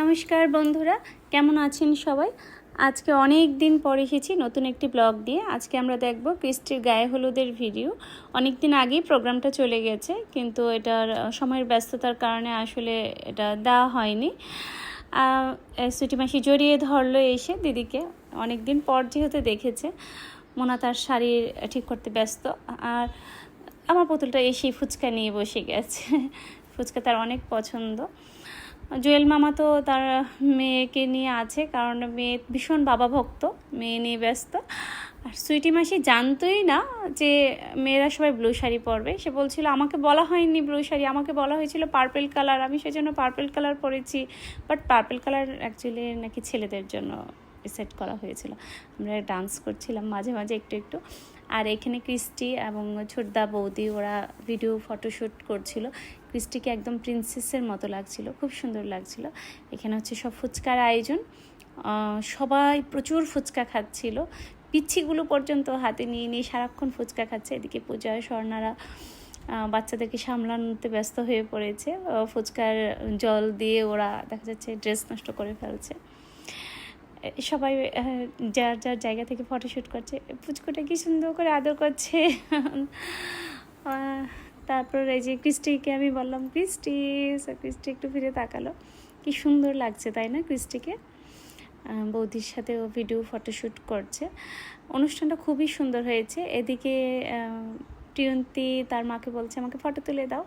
নমস্কার বন্ধুরা, কেমন আছেন সবাই? আজকে অনেক দিন পর এসেছি নতুন একটি ব্লগ দিয়ে। আজকে আমরা দেখব কৃষ্টির গায়ে হলুদের ভিডিও। অনেক দিন আগেই প্রোগ্রামটা চলে গেছে, কিন্তু এটার সময়ের ব্যস্ততার কারণে আসলে এটা দেওয়া হয়নি। সুটি মাসি জড়িয়ে ধরলো এসে দিদিকে। অনেক দিন পর যেহেতু দেখেছে, মোনা তার শাড়ি ঠিক করতে ব্যস্ত। আর আমার পুতুলটা এসেই ফুচকা নিয়ে বসে গেছে। ফুচকা তার অনেক পছন্দ। জুয়েল মামা তো তার মেয়েকে নিয়ে আছে, কারণ মেয়ে ভীষণ বাবা ভক্ত মেয়ে নিয়ে ব্যস্ত। আর সুইটি মাসি জানতোই না যে মেয়েরা সবাই ব্লু শাড়ি পরবে। সে বলছিল, আমাকে বলা হয়নি ব্লু শাড়ি, আমাকে বলা হয়েছিল পার্পেল কালার আমি সেজন্য পার্পেল কালার পরেছি। বাট পার্পেল কালার অ্যাকচুয়ালি নাকি ছেলেদের জন্য সেট করা হয়েছিল। আমরা ডান্স করছিলাম মাঝে মাঝে একটু একটু। আর এখানে ক্রিস্টি এবং ছোটদা বৌদি, ওরা ভিডিও ফটোশ্যুট করছিল। ক্রিস্টিকে একদম প্রিন্সেসের মতো লাগছিল, খুব সুন্দর লাগছিল। এখানে হচ্ছে সব ফুচকার আয়োজন। সবাই প্রচুর ফুচকা খাচ্ছিল। পিচ্ছিগুলো পর্যন্ত হাতে নিয়ে নিয়ে সারাক্ষণ ফুচকা খাচ্ছে। এদিকে পূজা স্বর্ণারা বাচ্চাদেরকে সামলানোতে ব্যস্ত হয়ে পড়েছে। ফুচকার জল দিয়ে ওরা দেখা যাচ্ছে ড্রেস নষ্ট করে ফেলছে। সবাই যার যার জায়গা থেকে ফটোশ্যুট করছে, পুচকুটা কি সুন্দর করে আদর করছে। তারপর এই যে ক্রিস্টিকে আমি বললাম, ক্রিস্টি ক্রিস্টি একটু ফিরে তাকালো। কি সুন্দর লাগছে, তাই না, ক্রিস্টিকে? বৌদির সাথে ও ভিডিও ফটোশ্যুট করছে। অনুষ্ঠানটা খুবই সুন্দর হয়েছে। এদিকে প্রিয়ন্তী তার মাকে বলছে, আমাকে ফটো তুলে দাও।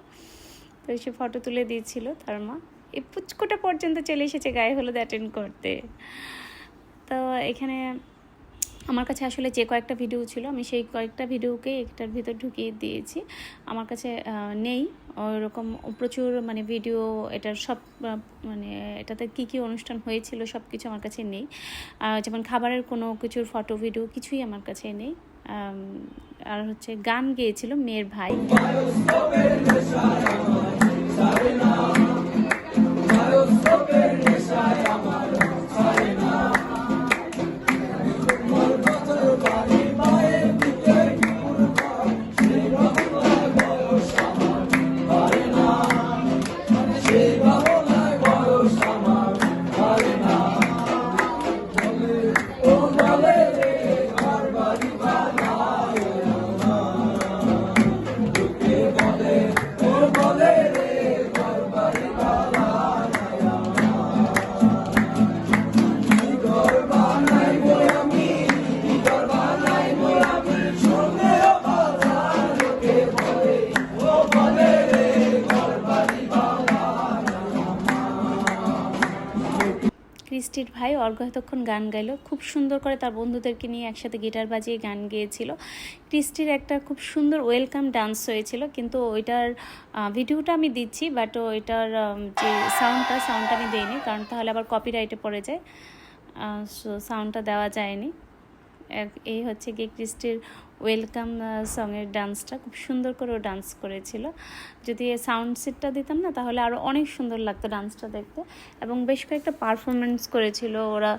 তো সে ফটো তুলে দিয়েছিল তার মা। এই পুচকোটা পর্যন্ত চলে এসেছে গায়ে হলুদ অ্যাটেন্ড করতে। তো এখানে আমার কাছে আসলে যে কয়েকটা ভিডিও ছিল, আমি সেই কয়েকটা ভিডিওকে একটার ভিতর ঢুকিয়ে দিয়েছি। আমার কাছে নেই। ওরকম প্রচুর মানে ভিডিও এটার সব মানে এটাতে কি কি অনুষ্ঠান হয়েছিল সব কিছু আমার কাছে নেই। যেমন খাবারের কোনো কিছুর ফটো ভিডিও কিছুই আমার কাছে নেই। আর হচ্ছে গান গেয়েছিল মেয়ের ভাই। ক্রিস্টির ভাই অর্ঘ এতক্ষণ গান গাইলো। খুব সুন্দর করে তার বন্ধুদেরকে নিয়ে একসাথে গিটার বাজিয়ে গান গেয়েছিল। ক্রিস্টির একটা খুব সুন্দর ওয়েলকাম ডান্স হয়েছিল, কিন্তু ওইটার ভিডিওটা আমি দিচ্ছি, বাট ওইটার যে সাউন্ডটা সাউন্ডটা আমি দিইনি, কারণ তাহলে আবার কপিরাইটে পড়ে যায়। সো সাউন্ডটা দেওয়া যায়নি। এই হচ্ছে গিয়ে ক্রিস্টির ওয়েলকাম সঙের ডান্সটা খুব সুন্দর করে ও ডান্স করেছিল। যদি সাউন্ড সিটটা দিতাম না, তাহলে আরও অনেক সুন্দর লাগতো ডান্সটা দেখতে। এবং বেশ কয়েকটা পারফরমেন্স করেছিল ওরা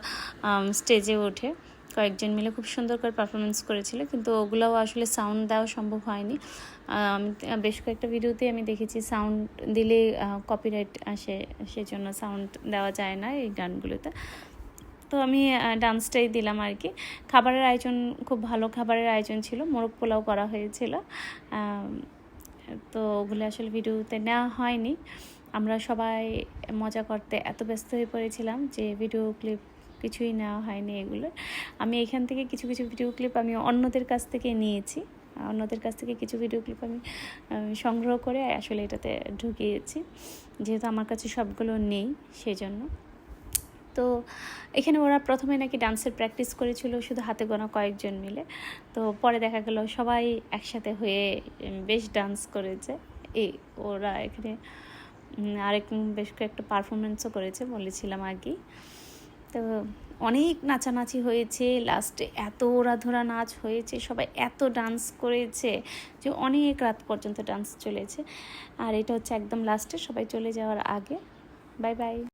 স্টেজে উঠে। কয়েকজন মিলে খুব সুন্দর করে পারফরমেন্স করেছিল, কিন্তু ওগুলোও আসলে সাউন্ড দেওয়া সম্ভব হয়নি। আমি বেশ কয়েকটা ভিডিওতে আমি দেখেছি সাউন্ড দিলে কপিরাইট আসে, সেজন্য সাউন্ড দেওয়া যায় না এই গানগুলোতে। তো আমি ডান্সটাই দিলাম আর কি খাবারের আয়োজন, খুব ভালো খাবারের আয়োজন ছিল, মোরগ পোলাও করা হয়েছিল। তো ওগুলো আসলে ভিডিওতে নেওয়া হয়নি। আমরা সবাই মজা করতে এত ব্যস্ত হয়ে পড়েছিলাম যে ভিডিও ক্লিপ কিছুই নেওয়া হয়নি এগুলো আমি এখান থেকে কিছু কিছু ভিডিও ক্লিপ আমি অন্যদের কাছ থেকে নিয়েছি। অন্যদের কাছ থেকে কিছু ভিডিও ক্লিপ আমি সংগ্রহ করে আসলে এটাতে ঢুকিয়েছি। যেহেতু আমার কাছে সবগুলো নেই সেই জন্য তো এখানে ওরা প্রথমে নাকি ডান্সের প্র্যাকটিস করেছিল, শুধু হাতে গোনা কয়েকজন মিলে। তো পরে দেখা গেল সবাই একসাথে হয়ে বেশ ডান্স করেছে। এই ওরা এখানে আরেক বেশ কয়েকটা পারফরমেন্সও করেছে বলেছিলাম আগেই। তো অনেক নাচানাচি হয়েছে, লাস্টে এত ওরা নাচ হয়েছে, সবাই এত ডান্স করেছে যে অনেক রাত পর্যন্ত ডান্স চলেছে। আর এটা হচ্ছে একদম লাস্টে, সবাই চলে যাওয়ার আগে। Bye bye.